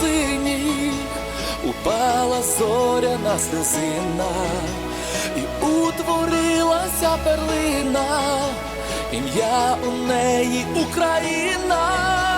синіх упала зоряна слезина, і утворилася перлина, ім'я у неї Україна.